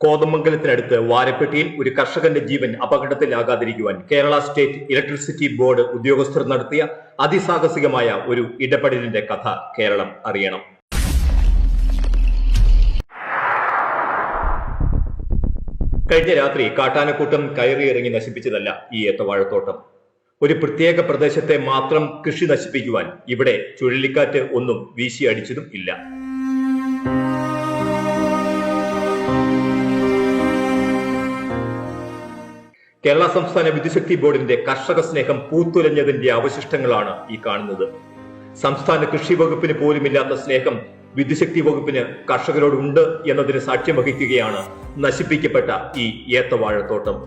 കോതമംഗലത്തിനടുത്ത് വാരപ്പെട്ടിയിൽ ഒരു കർഷകന്റെ ജീവൻ അപകടത്തിലാകാതിരിക്കുവാൻ കേരള സ്റ്റേറ്റ് ഇലക്ട്രിസിറ്റി ബോർഡ് ഉദ്യോഗസ്ഥർ നടത്തിയ അതിസാഹസികമായ ഒരു ഇടപെടലിന്റെ കഥ കേരളം അറിയണം. കഴിഞ്ഞ രാത്രി കാട്ടാനക്കൂട്ടം കയറിയിറങ്ങി നശിപ്പിച്ചതല്ല ഈ ഏത്തവാഴത്തോട്ടം. ഒരു പ്രത്യേക പ്രദേശത്തെ മാത്രം കൃഷി നശിപ്പിക്കുവാൻ ഇവിടെ ചുഴലിക്കാറ്റ് ഒന്നും വീശിയടിച്ചതും ഇല്ല. കേരള സംസ്ഥാന വിദ്യുശക്തി ബോർഡിന്റെ കർഷക സ്നേഹം പൂത്തുലഞ്ഞതിന്റെ അവശിഷ്ടങ്ങളാണ് ഈ കാണുന്നത്. സംസ്ഥാന കൃഷി വകുപ്പിന് പോലുമില്ലാത്ത സ്നേഹം വിദ്യുശക്തി വകുപ്പിന് കർഷകരോടുണ്ട് എന്നതിന് സാക്ഷ്യം വഹിക്കുകയാണ് നശിപ്പിക്കപ്പെട്ട ഈ ഏത്തവാഴത്തോട്ടം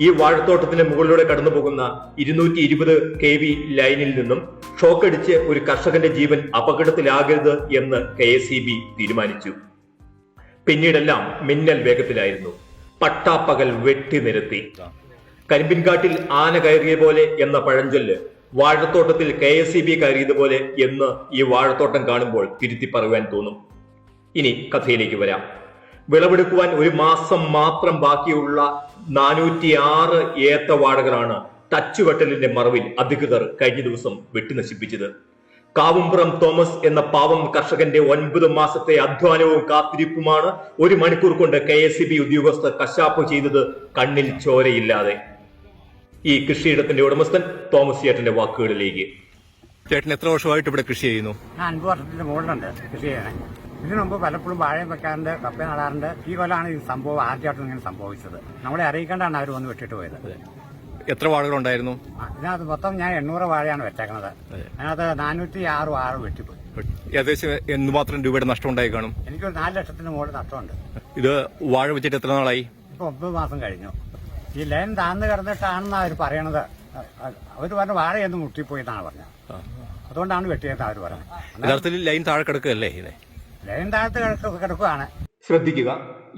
ഈ വാഴത്തോട്ടത്തിന് മുകളിലൂടെ കടന്നു പോകുന്ന ഇരുന്നൂറ്റി ഇരുപത് കെ വി ലൈനിൽ നിന്നും ഷോക്കടിച്ച് ഒരു കർഷകന്റെ ജീവൻ അപകടത്തിലാകരുത് എന്ന് കെ എസ് തീരുമാനിച്ചു. പിന്നീടെല്ലാം മിന്നൽ വേഗത്തിലായിരുന്നു. പട്ടാപ്പകൽ വെട്ടി നിരത്തി. കരിമ്പിൻകാട്ടിൽ ആന കയറിയ പോലെ എന്ന പഴഞ്ചൊല്ല് വാഴത്തോട്ടത്തിൽ കെ എസ് ഇ ബി കയറിയതുപോലെ എന്ന് ഈ വാഴത്തോട്ടം കാണുമ്പോൾ തിരുത്തി പറയുവാൻ തോന്നും. ഇനി കഥയിലേക്ക് വരാം. വിളവെടുക്കുവാൻ ഒരു മാസം മാത്രം ബാക്കിയുള്ള നാനൂറ്റി ആറ് ഏത്ത വാഴകളാണ് ടച്ചുവെട്ടലിന്റെ മറവിൽ അധികൃതർ കഴിഞ്ഞ ദിവസം വെട്ടിനശിപ്പിച്ചത് കാവുംപുറം തോമസ് എന്ന പാവം കർഷകന്റെ ഒൻപത് മാസത്തെ അധ്വാനവും കാത്തിരിപ്പുമാണ് ഒരു മണിക്കൂർ കൊണ്ട് കെ എസ് ഉദ്യോഗസ്ഥർ കശാപ്പ് ചെയ്തത് കണ്ണിൽ ചോരയില്ലാതെ. ഈ കൃഷിയിടത്തിന്റെ ഉടമസ്ഥൻ തോമസ് ചേട്ടന്റെ വാക്കുകളിലേക്ക്. ചേട്ടൻ എത്ര വർഷമായിട്ട് ഇവിടെ കൃഷി ചെയ്യുന്നു? ഞാൻ അൻപത് വർഷത്തിന്റെ മുകളിലുണ്ട് കൃഷി ചെയ്യണേ ഇതിനു മുമ്പ് പലപ്പോഴും വാഴയും വെക്കാറുണ്ട് കപ്പ നടാറുണ്ട്. ഈ കൊല്ലാണ് ഈ സംഭവം ആദ്യമായിട്ടും ഇങ്ങനെ സംഭവിച്ചത്. നമ്മളെ അറിയിക്കേണ്ടാണ് അവർ വന്ന് വെട്ടിട്ട് പോയത്. എത്ര വാഴകളുണ്ടായിരുന്നു ഉണ്ടായിരുന്നു ഇതിനകത്ത് മൊത്തം ഞാൻ എണ്ണൂറ് വാഴയാണ് വെച്ചേക്കുന്നത് അതിനകത്ത് നാനൂറ്റി ആറ് വാഴ വെട്ടിപ്പോയി. ഏകദേശം എന്തുമാത്രം രൂപയുടെ നഷ്ടം ഉണ്ടായി കാണും. എനിക്കൊരു നാല് ലക്ഷത്തിന് മുകളിൽ നഷ്ടമുണ്ട്. ഇത് വാഴ വെച്ചിട്ട് എത്ര നാളായി? ഇപ്പൊ ഒമ്പത് മാസം കഴിഞ്ഞു. ഈ ലൈൻ താന്ന് കിടന്നിട്ടാണെന്നാണ് അവർ പറയണത്. അവർ പറഞ്ഞ വാഴ എന്ന് മുട്ടിപ്പോയി എന്നാണ് പറഞ്ഞത്. അതുകൊണ്ടാണ് വെട്ടിയത് അവർ പറഞ്ഞത്. യഥാർത്ഥത്തിൽ ലൈൻ താഴെ കിടക്കുകയല്ലേ ഇത്? ലൈൻ താഴത്ത് കിടക്കുകയാണ് ശ്രദ്ധിക്കുക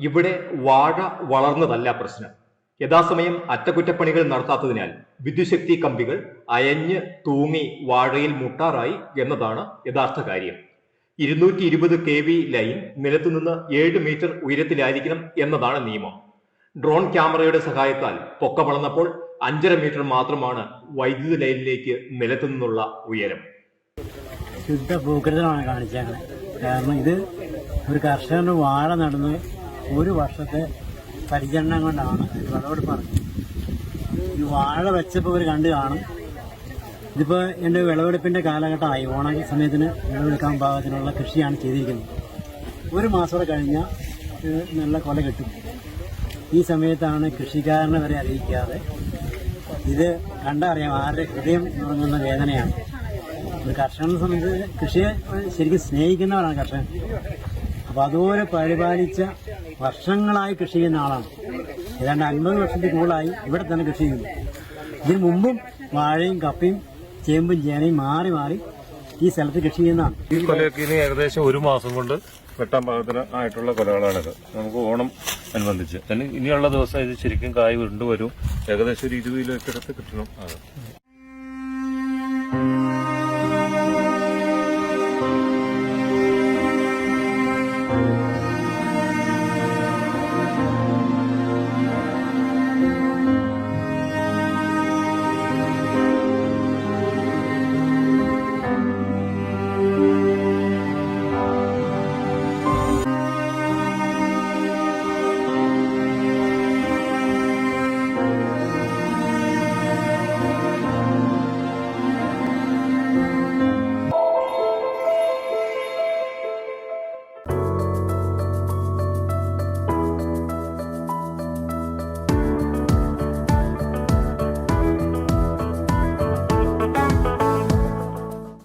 ഇവിടെ വാഴ വളർന്നതല്ല പ്രശ്നം. യഥാസമയം അറ്റകുറ്റപ്പണികൾ നടത്താത്തതിനാൽ വിദ്യുശക്തി കമ്പികൾ അയഞ്ഞ് തൂങ്ങി വാഴയിൽ മുട്ടാറായി എന്നതാണ് യഥാർത്ഥ കാര്യം. ഇരുന്നൂറ്റി ഇരുപത് കെ വി ലൈൻ നിലത്തുനിന്ന് ഏഴ് മീറ്റർ ഉയരത്തിലായിരിക്കണം എന്നതാണ് നിയമം. ഡ്രോൺ ക്യാമറയുടെ സഹായത്താൽ പൊക്ക വളർന്നപ്പോൾ അഞ്ചര മീറ്റർ മാത്രമാണ് വൈദ്യുതി ലൈനിലേക്ക് നിലത്തുനിന്നുള്ള ഉയരം. ശുദ്ധ ഭൂകൃതമാണ് കാണിച്ചത് കാരണം ഇത് ഒരു കർഷകന് വാഴ നടന്ന് ഒരു വർഷത്തെ പരിചരണം കൊണ്ടാണ് ഇത് വിളവെടുപ്പ് ഈ വാഴ വെച്ചപ്പോൾ ഇവർ കണ്ടു കാണും. ഇതിപ്പോൾ എന്റെ വിളവെടുപ്പിന്റെ കാലഘട്ടമായി. ഓണ സമയത്തിന് വിളവെടുക്കാൻ പാകത്തിനുള്ള കൃഷിയാണ് ചെയ്തിരിക്കുന്നത്. ഒരു മാസം കൂടെ കഴിഞ്ഞാൽ നല്ല കൊല കിട്ടും. ഈ സമയത്താണ് കൃഷിക്കാരനെ വരെ അറിയിക്കാതെ ഇത് കണ്ടറിയാം ആരുടെ ഹൃദയം തുടങ്ങുന്ന വേദനയാണ്. ഒരു കർഷകനെ സംബന്ധിച്ച് കൃഷിയെ ശരിക്കും സ്നേഹിക്കുന്നവരാണ് കർഷകൻ. അപ്പോൾ അതുപോലെ പരിപാലിച്ച വർഷങ്ങളായി കൃഷി ചെയ്യുന്ന ആളാണ്. ഏതാണ്ട് അൻപത് വർഷത്തിൽ കൂടുതലായി ഇവിടെ തന്നെ കൃഷി ചെയ്യുന്നു. ഇതിനു മുമ്പും വാഴയും കപ്പയും ചേമ്പും ചേനയും മാറി മാറി ഈ സ്ഥലത്ത് കൃഷി ചെയ്യുന്നതാണ്. ഈ കൊലയൊക്കെ ഇനി ഏകദേശം ഒരു മാസം കൊണ്ട് വെട്ടാൻ പാകത്തിന് ആയിട്ടുള്ള കൊലകളാണിത്. നമുക്ക് ഓണം അനുബന്ധിച്ച്. ഇനിയുള്ള ദിവസം ഇത് ശരിക്കും കായ് ഉരുണ്ട് വരും ഏകദേശം ഒരു ഇരുപത് കിലോ അടുത്ത് കിട്ടണം